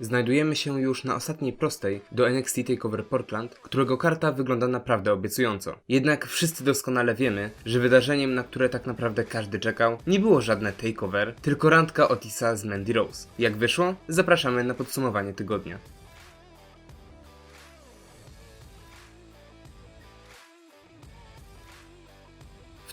Znajdujemy się już na ostatniej prostej do NXT TakeOver Portland, którego karta wygląda naprawdę obiecująco. Jednak wszyscy doskonale wiemy, że wydarzeniem, na które tak naprawdę każdy czekał, nie było żadne takeover, tylko randka Otisa z Mandy Rose. Jak wyszło? Zapraszamy na podsumowanie tygodnia.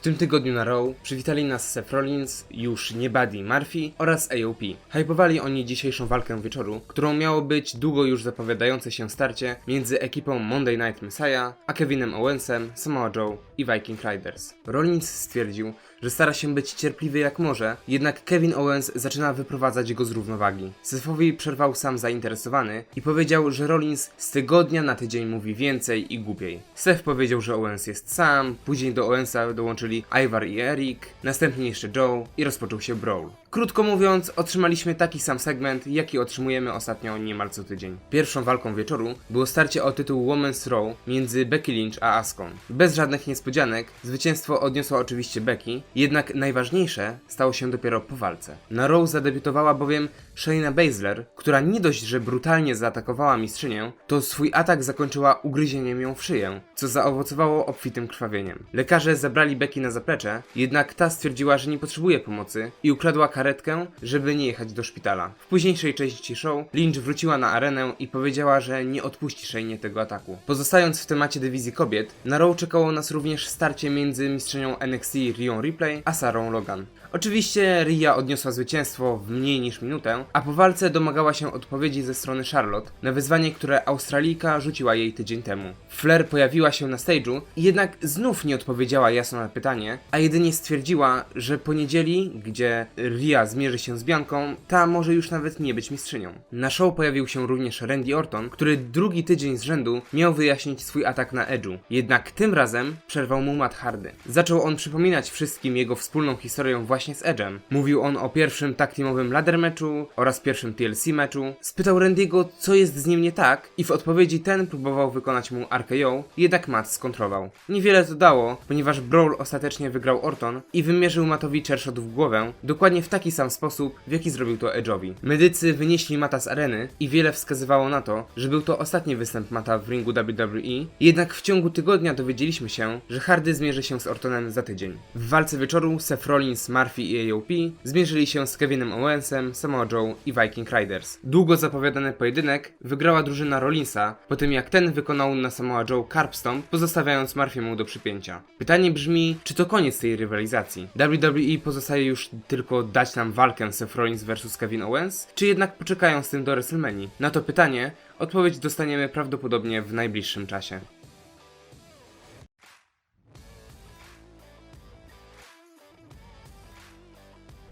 Tym tygodniu na Raw przywitali nas Seth Rollins, już nie Buddy Murphy oraz AOP. Hypowali oni dzisiejszą walkę wieczoru, którą miało być długo już zapowiadające się starcie między ekipą Monday Night Messiah, a Kevinem Owensem, Samoa Joe i Viking Riders. Rollins stwierdził, że stara się być cierpliwy jak może, jednak Kevin Owens zaczyna wyprowadzać go z równowagi. Sethowi przerwał sam zainteresowany i powiedział, że Rollins z tygodnia na tydzień mówi więcej i głupiej. Seth powiedział, że Owens jest sam, później do Owensa dołączyli Ivar i Eric, następnie jeszcze Joe i rozpoczął się brawl. Krótko mówiąc, otrzymaliśmy taki sam segment, jaki otrzymujemy ostatnio niemal co tydzień. Pierwszą walką wieczoru było starcie o tytuł Women's Raw między Becky Lynch a Aską. Bez żadnych niespodzianek, zwycięstwo odniosła oczywiście Becky, jednak najważniejsze stało się dopiero po walce. Na Raw zadebiutowała bowiem Shayna Baszler, która nie dość, że brutalnie zaatakowała mistrzynię, to swój atak zakończyła ugryzieniem ją w szyję, co zaowocowało obfitym krwawieniem. Lekarze zabrali Becky na zaplecze, jednak ta stwierdziła, że nie potrzebuje pomocy i ukradła karetkę, żeby nie jechać do szpitala. W późniejszej części show Lynch wróciła na arenę i powiedziała, że nie odpuści Shaynie tego ataku. Pozostając w temacie dywizji kobiet, na Raw czekało nas również starcie między mistrzynią NXT Rion Ripley a Sarą Logan. Oczywiście Ria odniosła zwycięstwo w mniej niż minutę, a po walce domagała się odpowiedzi ze strony Charlotte na wyzwanie, które Australijka rzuciła jej tydzień temu. Flair pojawiła się na stage'u jednak znów nie odpowiedziała jasno na pytanie, a jedynie stwierdziła, że po niedzieli, gdzie Ria zmierzy się z Bianką, ta może już nawet nie być mistrzynią. Na show pojawił się również Randy Orton, który drugi tydzień z rzędu miał wyjaśnić swój atak na Edge'u. Jednak tym razem przerwał mu Matt Hardy. Zaczął on przypominać wszystkim jego wspólną historię właśnie z Edge'em. Mówił on o pierwszym tag ladder meczu oraz pierwszym TLC meczu. Spytał Randy'ego, co jest z nim nie tak i w odpowiedzi ten próbował wykonać mu RKO, jednak Matt skontrował. Niewiele to dało, ponieważ Brawl ostatecznie wygrał Orton i wymierzył Mattowi chairshot w głowę, dokładnie w taki sam sposób, w jaki zrobił to Edge'owi. Medycy wynieśli Mata z areny i wiele wskazywało na to, że był to ostatni występ Mata w ringu WWE, jednak w ciągu tygodnia dowiedzieliśmy się, że Hardy zmierzy się z Ortonem za tydzień. W walce wieczoru Seth Rollins, Murphy i AOP zmierzyli się z Kevinem Owensem, Samoa Joe i Viking Riders. Długo zapowiadany pojedynek wygrała drużyna Rollinsa, po tym jak ten wykonał na Samoa Joe Carp Stomp, pozostawiając Murphy'emu do przypięcia. Pytanie brzmi, czy to koniec tej rywalizacji? WWE pozostaje już tylko dać nam walkę Seth Rollins vs Kevin Owens, czy jednak poczekają z tym do WrestleMania? Na to pytanie odpowiedź dostaniemy prawdopodobnie w najbliższym czasie.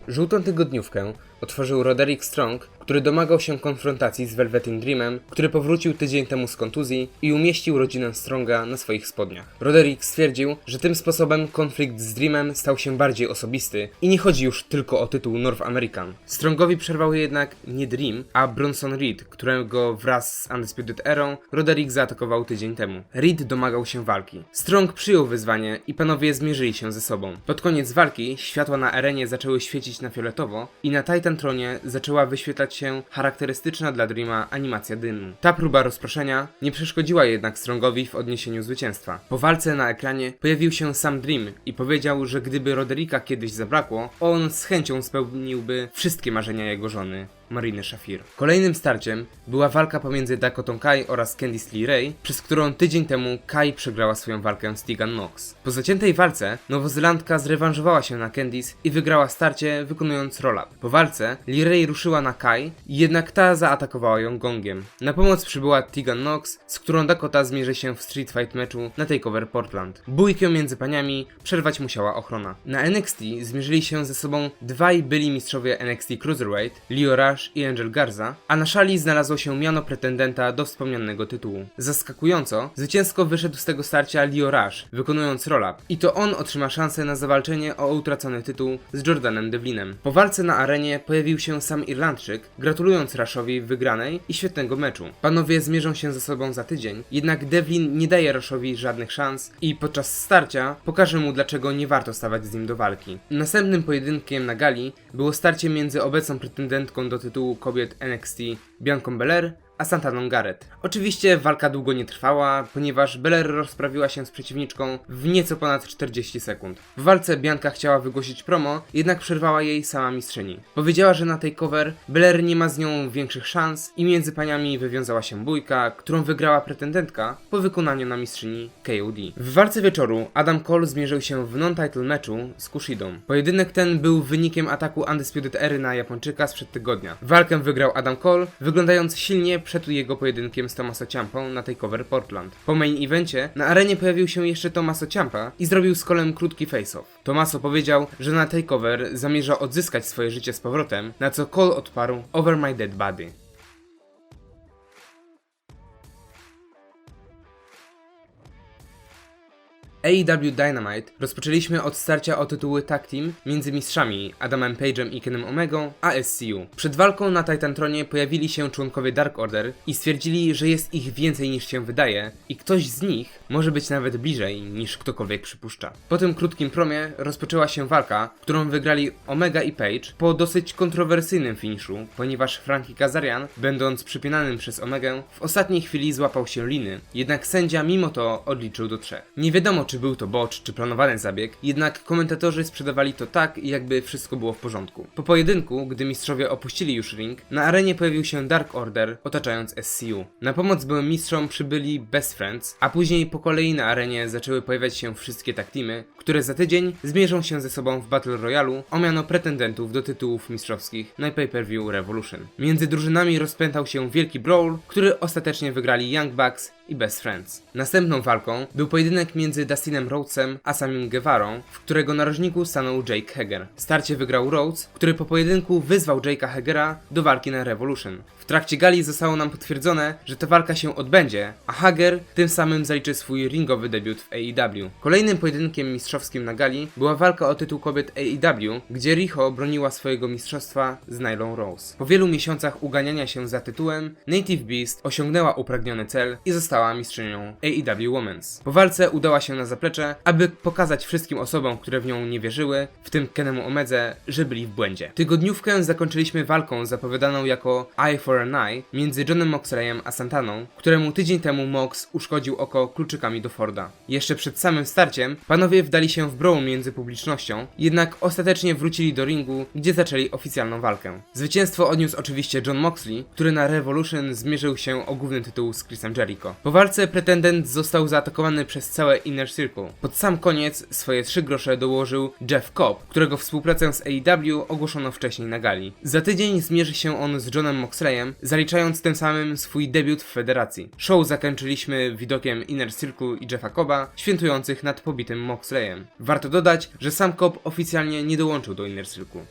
Żółtą tygodniówkę otworzył Roderick Strong, który domagał się konfrontacji z Velveteen Dreamem, który powrócił tydzień temu z kontuzji i umieścił rodzinę Stronga na swoich spodniach. Roderick stwierdził, że tym sposobem konflikt z Dreamem stał się bardziej osobisty i nie chodzi już tylko o tytuł North American. Strongowi przerwał jednak nie Dream, a Bronson Reed, którego wraz z Undisputed Erą Roderick zaatakował tydzień temu. Reed domagał się walki. Strong przyjął wyzwanie i panowie zmierzyli się ze sobą. Pod koniec walki światła na arenie zaczęły świecić na fioletowo i na Titan Tronie zaczęła wyświetlać się charakterystyczna dla Dreama animacja dymu. Ta próba rozproszenia nie przeszkodziła jednak Strongowi w odniesieniu zwycięstwa. Po walce na ekranie pojawił się sam Dream i powiedział, że gdyby Roderika kiedyś zabrakło, on z chęcią spełniłby wszystkie marzenia jego żony. Mariny Shafir. Kolejnym starciem była walka pomiędzy Dakotą Kai oraz Candice Lee Ray, przez którą tydzień temu Kai przegrała swoją walkę z Tegan Nox. Po zaciętej walce Nowozelandka zrewanżowała się na Candice i wygrała starcie wykonując roll-up. Po walce Lee Ray ruszyła na Kai, jednak ta zaatakowała ją gongiem. Na pomoc przybyła Tegan Nox, z którą Dakota zmierzy się w street fight meczu na Takeover Portland. Bójkę między paniami przerwać musiała ochrona. Na NXT zmierzyli się ze sobą dwaj byli mistrzowie NXT Cruiserweight, Leo Rush i Angel Garza, a na szali znalazło się miano pretendenta do wspomnianego tytułu. Zaskakująco, zwycięsko wyszedł z tego starcia Leo Rush, wykonując roll-up. I to on otrzyma szansę na zawalczenie o utracony tytuł z Jordanem Devlinem. Po walce na arenie pojawił się sam Irlandczyk, gratulując Rushowi wygranej i świetnego meczu. Panowie zmierzą się ze sobą za tydzień, jednak Devlin nie daje Rushowi żadnych szans i podczas starcia pokaże mu dlaczego nie warto stawać z nim do walki. Następnym pojedynkiem na gali było starcie między obecną pretendentką do tytułu tytułu kobiet NXT Bianką Belair, a Santaną Garrett. Oczywiście walka długo nie trwała, ponieważ Belair rozprawiła się z przeciwniczką w nieco ponad 40 sekund. W walce Bianka chciała wygłosić promo, jednak przerwała jej sama mistrzyni. Powiedziała, że na tej cover Belair nie ma z nią większych szans i między paniami wywiązała się bójka, którą wygrała pretendentka po wykonaniu na mistrzyni KOD. W walce wieczoru Adam Cole zmierzył się w non-title meczu z Kushidą. Pojedynek ten był wynikiem ataku Undisputed Ery na Japończyka sprzed tygodnia. Walkę wygrał Adam Cole, wyglądając silnie przed jego pojedynkiem z Tommaso Ciampą na takeover Portland. Po main evencie na arenie pojawił się jeszcze Tommaso Ciampa i zrobił z Colem krótki face-off. Tommaso powiedział, że na takeover zamierza odzyskać swoje życie z powrotem, na co Cole odparł Over my dead body. AEW Dynamite rozpoczęliśmy od starcia o tytuły tag team między mistrzami Adamem Page'em i Kenem Omegą a SCU. Przed walką na Titantronie pojawili się członkowie Dark Order i stwierdzili, że jest ich więcej niż się wydaje i ktoś z nich może być nawet bliżej niż ktokolwiek przypuszcza. Po tym krótkim promie rozpoczęła się walka, którą wygrali Omega i Page po dosyć kontrowersyjnym finiszu, ponieważ Frankie Kazarian, będąc przypinanym przez Omegę, w ostatniej chwili złapał się liny, jednak sędzia mimo to odliczył do trzech. Nie wiadomo czy był to botch, czy planowany zabieg, jednak komentatorzy sprzedawali to tak, jakby wszystko było w porządku. Po pojedynku, gdy mistrzowie opuścili już ring, na arenie pojawił się Dark Order, otaczając SCU. Na pomoc byłym mistrzom przybyli Best Friends, a później po kolei na arenie zaczęły pojawiać się wszystkie tag teamy, które za tydzień zmierzą się ze sobą w Battle Royalu o miano pretendentów do tytułów mistrzowskich na pay-per-view Revolution. Między drużynami rozpętał się wielki brawl, który ostatecznie wygrali Young Bucks i Best Friends. Następną walką był pojedynek między Dustinem Rhodesem a samym Guevarą, w którego narożniku stanął Jake Hager. Starcie wygrał Rhodes, który po pojedynku wyzwał Jake'a Hagera do walki na Revolution. W trakcie gali zostało nam potwierdzone, że ta walka się odbędzie, a Hager tym samym zaliczy swój ringowy debiut w AEW. Kolejnym pojedynkiem mistrzowskim na gali była walka o tytuł kobiet AEW, gdzie Riho broniła swojego mistrzostwa z Nylon Rose. Po wielu miesiącach uganiania się za tytułem, Native Beast osiągnęła upragniony cel i została mistrzynią AEW Women's. Po walce udała się na zaplecze, aby pokazać wszystkim osobom, które w nią nie wierzyły, w tym Kenemu Omedze, że byli w błędzie. Tygodniówkę zakończyliśmy walką zapowiadaną jako Eye for an Eye między Johnem Moxleyem a Santaną, któremu tydzień temu Mox uszkodził oko kluczykami do Forda. Jeszcze przed samym starciem panowie wdali się w brawl między publicznością, jednak ostatecznie wrócili do ringu, gdzie zaczęli oficjalną walkę. Zwycięstwo odniósł oczywiście John Moxley, który na Revolution zmierzył się o główny tytuł z Chrisem Jericho. Po walce pretendent został zaatakowany przez całe Inner Circle. Pod sam koniec swoje trzy grosze dołożył Jeff Cobb, którego współpracę z AEW ogłoszono wcześniej na gali. Za tydzień zmierzy się on z Johnem Moxleyem, zaliczając tym samym swój debiut w federacji. Show zakończyliśmy widokiem Inner Circle i Jeffa Cobba, świętujących nad pobitym Moxleyem. Warto dodać, że sam Cobb oficjalnie nie dołączył do Inner Circle.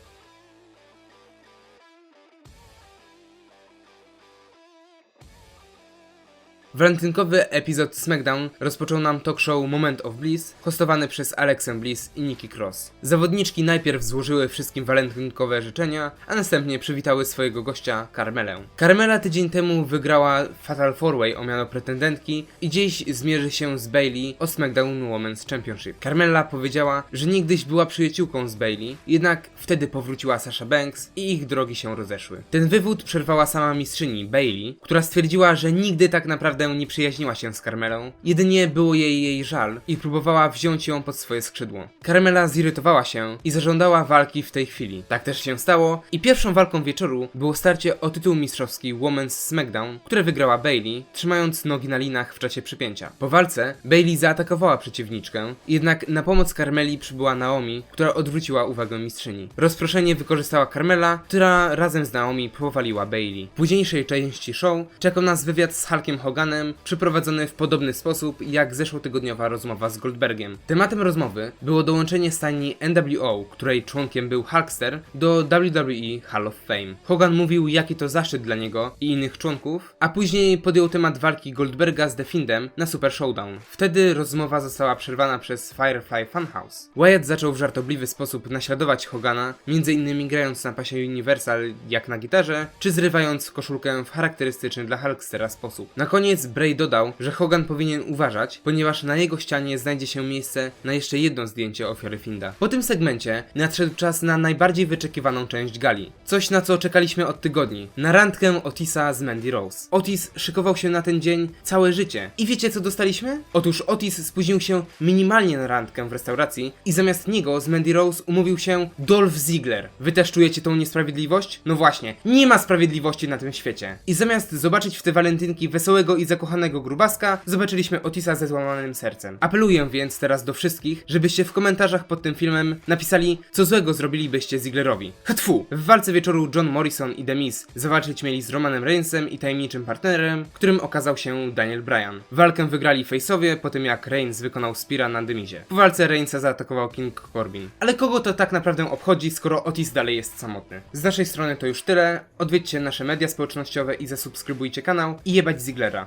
Walentynkowy epizod SmackDown rozpoczął nam talk show Moment of Bliss, hostowany przez Alexę Bliss i Nikki Cross. Zawodniczki najpierw złożyły wszystkim walentynkowe życzenia, a następnie przywitały swojego gościa, Carmelę. Carmela tydzień temu wygrała Fatal 4-Way o miano pretendentki i dziś zmierzy się z Bailey o SmackDown Women's Championship. Carmella powiedziała, że niegdyś była przyjaciółką z Bailey, jednak wtedy powróciła Sasha Banks i ich drogi się rozeszły. Ten wywód przerwała sama mistrzyni Bailey, która stwierdziła, że nigdy tak naprawdę nie przyjaźniła się z Carmelą, jedynie było jej jej żal i próbowała wziąć ją pod swoje skrzydło. Carmela zirytowała się i zażądała walki w tej chwili. Tak też się stało i pierwszą walką wieczoru było starcie o tytuł mistrzowski Women's SmackDown, które wygrała Bailey, trzymając nogi na linach w czasie przypięcia. Po walce Bailey zaatakowała przeciwniczkę, jednak na pomoc Carmeli przybyła Naomi, która odwróciła uwagę mistrzyni. Rozproszenie wykorzystała Carmela, która razem z Naomi powaliła Bailey. W późniejszej części show czekał nas wywiad z Hulkiem Hoganem, przeprowadzony w podobny sposób jak zeszłotygodniowa rozmowa z Goldbergiem. Tematem rozmowy było dołączenie stajni NWO, której członkiem był Hulkster, do WWE Hall of Fame. Hogan mówił jaki to zaszczyt dla niego i innych członków, a później podjął temat walki Goldberga z The Findem na Super Showdown. Wtedy rozmowa została przerwana przez Firefly Funhouse. Wyatt zaczął w żartobliwy sposób naśladować Hogana, innymi grając na pasie Universal jak na gitarze, czy zrywając koszulkę w charakterystyczny dla Hulkstera sposób. Na koniec koniec Bray dodał, że Hogan powinien uważać, ponieważ na jego ścianie znajdzie się miejsce na jeszcze jedno zdjęcie ofiary Finda. Po tym segmencie nadszedł czas na najbardziej wyczekiwaną część gali. Coś na co czekaliśmy od tygodni. Na randkę Otisa z Mandy Rose. Otis szykował się na ten dzień całe życie. I wiecie co dostaliśmy? Otóż Otis spóźnił się minimalnie na randkę w restauracji i zamiast niego z Mandy Rose umówił się Dolph Ziggler. Wy też czujecie tą niesprawiedliwość? No właśnie, nie ma sprawiedliwości na tym świecie. I zamiast zobaczyć w te walentynki wesołego i zakochanego grubaska, zobaczyliśmy Otisa ze złamanym sercem. Apeluję więc teraz do wszystkich, żebyście w komentarzach pod tym filmem napisali, co złego zrobilibyście Zigglerowi. Htfu! W walce wieczoru John Morrison i The Miz zawalczyć mieli z Romanem Reignsem i tajemniczym partnerem, którym okazał się Daniel Bryan. Walkę wygrali face'owie po tym jak Reigns wykonał Spira na The Mizie. Po walce Reignsa zaatakował King Corbin. Ale kogo to tak naprawdę obchodzi, skoro Otis dalej jest samotny? Z naszej strony to już tyle. Odwiedźcie nasze media społecznościowe i zasubskrybujcie kanał i jebać Ziglera.